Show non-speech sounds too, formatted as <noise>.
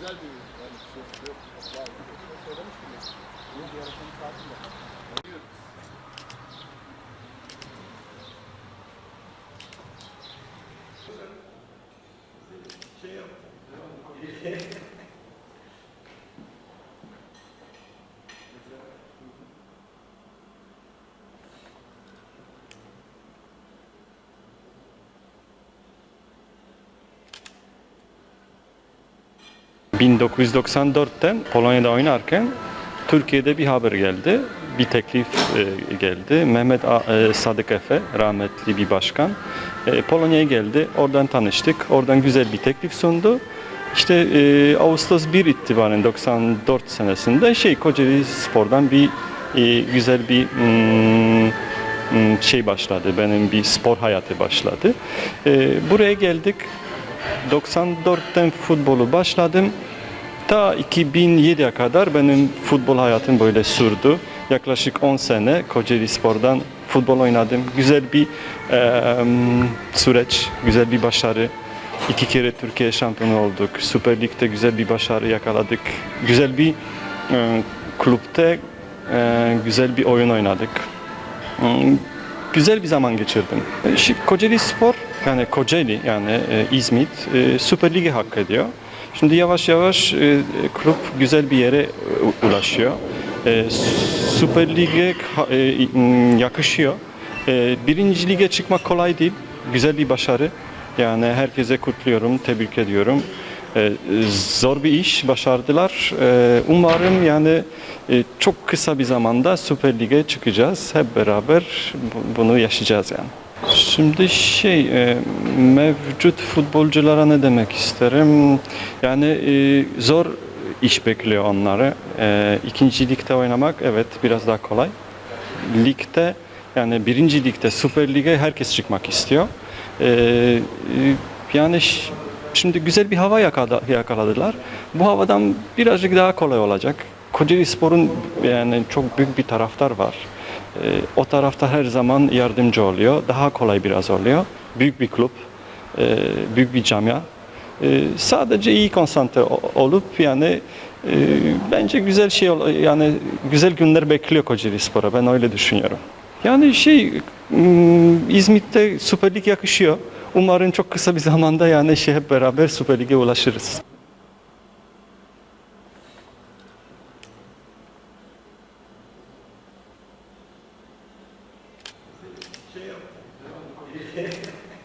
güzel bir yani sözlü var. Söylemiştim ya. Bunu bir ara şimdi tatil yapalım. Oluyoruz. ...1994'ten Polonya'da oynarken Türkiye'de bir haber geldi. Bir teklif e, geldi. Mehmet A- e, Sadık Efe, rahmetli bir başkan. E, Polonya'ya geldi. Oradan tanıştık. Oradan güzel bir teklif sundu. İşte Ağustos 1 itibaren 94 senesinde şey Kocaeli Spor'dan bir güzel bir mm, mm, şey başladı. Benim bir spor hayatı başladı. Buraya geldik. 94'ten futbolu başladım. Ta 2007'ye kadar benim futbol hayatım böyle sürdü. Yaklaşık 10 sene Kocaeli Spor'dan futbol oynadım. Güzel bir eee, süreç, güzel bir başarı. İki kere Türkiye şampiyonu olduk. Süper Lig'de güzel bir başarı yakaladık. Güzel bir eee kulüpte eee, güzel bir oyun oynadık. Hmm, güzel bir zaman geçirdim. E, Şimdi Kocaeli Spor yani Kocaeli yani e, İzmit e, Süper Lig'e hak ediyor. Şimdi yavaş yavaş e, kulüp güzel bir yere e, ulaşıyor. E, Süper Lig'e e, yakışıyor. E, birinci lige çıkmak kolay değil. Güzel bir başarı. Yani herkese kutluyorum, tebrik ediyorum. E, zor bir iş başardılar. E, umarım yani e, çok kısa bir zamanda Süper Lig'e çıkacağız. Hep beraber bu- bunu yaşayacağız yani. Şimdi şey e, mevcut futbolculara ne demek isterim? Yani e, zor iş bekliyor onları. E, ikinci ligde oynamak evet biraz daha kolay. Ligde yani birinci ligde Süper Lig'e herkes çıkmak istiyor. E, e, yani şimdi güzel bir hava yakala- yakaladılar. Bu havadan birazcık daha kolay olacak. Kocaeli Spor'un yani çok büyük bir taraftar var. E, o tarafta her zaman yardımcı oluyor. Daha kolay biraz oluyor. Büyük bir kulüp, e, büyük bir camia. E, sadece iyi konsantre olup yani e, bence güzel şey yani güzel günler bekliyor Kocaeli Spor'a. Ben öyle düşünüyorum. Yani şey m, İzmit'te Süper Lig yakışıyor. Umarım çok kısa bir zamanda yani şey hep beraber Süper Lig'e ulaşırız. tempo. <laughs>